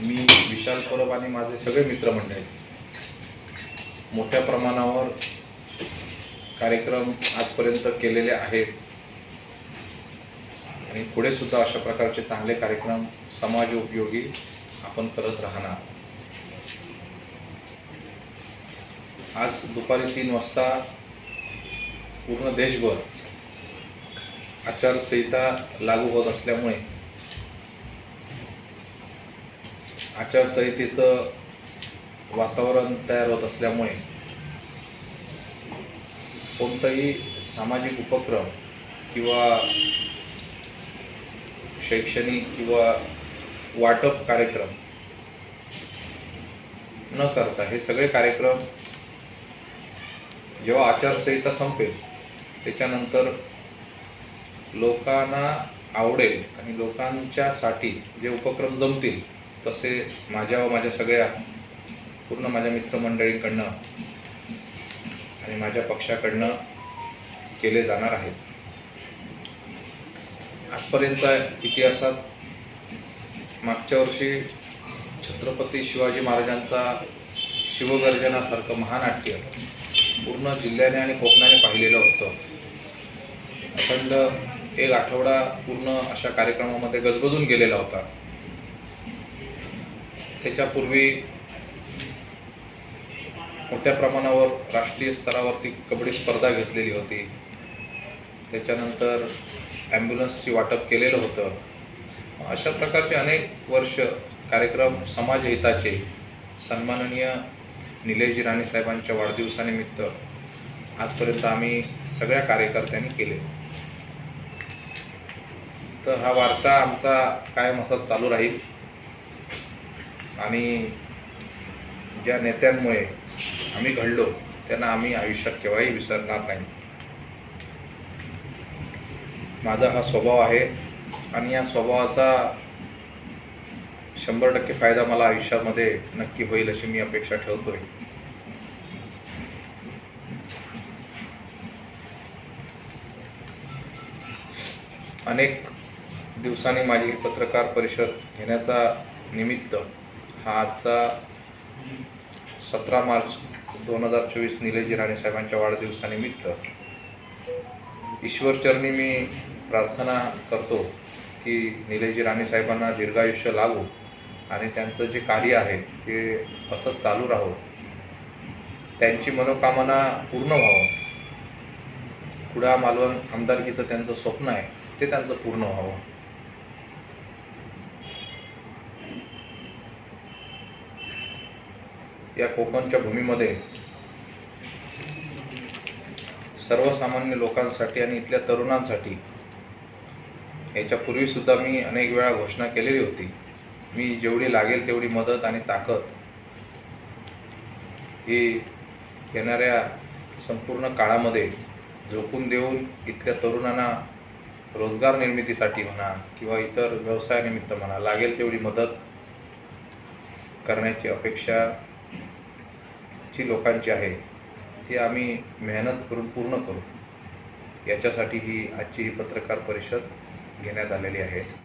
मी विशाल परब आणि माझे सगळे मित्रमंडळी. मोठ्या प्रमाणावर कार्यक्रम आजपर्यंत केलेले आहेत. आणि पुढे सुद्धा अशा प्रकारचे चांगले कार्यक्रम समाज उपयोगी आपण करत राहणार. आज दुपारी तीन वाजता पूर्ण देशभर आचारसंहिता लागू होत असल्यामुळे आचारसंहितेचं वातावरण तयार होत असल्यामुळे कोणताही सामाजिक उपक्रम किंवा शैक्षणिक किंवा वाटप कार्यक्रम न करता हे सगळे कार्यक्रम जेव्हा आचारसंहिता संपेल त्याच्यानंतर लोकांना आवडेल आणि लोकांच्यासाठी जे उपक्रम जमतील तसे माझ्या व माझ्या सगळ्या पूर्ण माझ्या मित्रमंडळीकडनं आणि माझ्या पक्षाकडनं केले जाणार आहेत. आजपर्यंतच्या इतिहासात मागच्या वर्षी छत्रपती शिवाजी महाराजांचा शिवगर्जनासारखं महानाट्य पूर्ण जिल्ह्याने आणि कोकणाने पाहिलेलं होतं. अखंड एक आठवडा पूर्ण अशा कार्यक्रमामध्ये गजबजून गेलेला होता. त्याच्यापूर्वी मोठ्या प्रमाणावर राष्ट्रीय स्तरावरती कबड्डी स्पर्धा घेतलेली होती. त्याच्यानंतर ॲम्ब्युलन्सची वाटप केलेलं होतं. अशा प्रकारचे अनेक वर्ष कार्यक्रम समाजहिताचे सन्माननीय निलेशजी राणे साहेबांच्या वाढदिवसानिमित्त आजपर्यंत आम्ही सगळ्या कार्यकर्त्यांनी केले. तर हा वारसा आमचा कायम असा चालू राहील. आणि ज्या नेत्यांमुळे आम्ही घडलो त्यांना आम्ही आयुष्यात केव्हाही विसरणार नाही. माझा हा स्वभाव आहे आणि या स्वभावाचा शंभर टक्के फायदा मला आयुष्यामध्ये नक्की होईल अशी मी अपेक्षा ठेवतोय. अनेक दिवसांनी माझी पत्रकार परिषद घेण्याचा निमित्त हा आजचा सतरा मार्च दोन हजार चोवीस निलेजी राणे साहेबांच्या वाढदिवसानिमित्त ईश्वरचरणी मी प्रार्थना करतो की निलेजी राणे साहेबांना दीर्घायुष्य लागू आणि त्यांचं जे कार्य आहे ते असं चालू राहो. त्यांची मनोकामना पूर्ण व्हावं. कुडा मालवण आमदारकीचं त्यांचं स्वप्न आहे ते त्यांचं पूर्ण व्हावं. या कोकणच्या भूमीमध्ये सर्वसामान्य लोकांसाठी आणि इथल्या तरुणांसाठी. याच्यापूर्वीसुद्धा मी अनेक वेळा घोषणा केलेली होती. मी जेवढी लागेल तेवढी मदत आणि ताकद ही येणाऱ्या संपूर्ण काळामध्ये झोकून देऊन इथल्या तरुणांना रोजगार निर्मितीसाठी म्हणा किंवा इतर व्यवसायानिमित्त म्हणा लागेल तेवढी मदत करण्याची अपेक्षा जी लोकांची आहे ती आम्ही मेहनत करून पूर्ण करू. याच्यासाठी ही आजची ही पत्रकार परिषद घेण्यात आलेली आहे.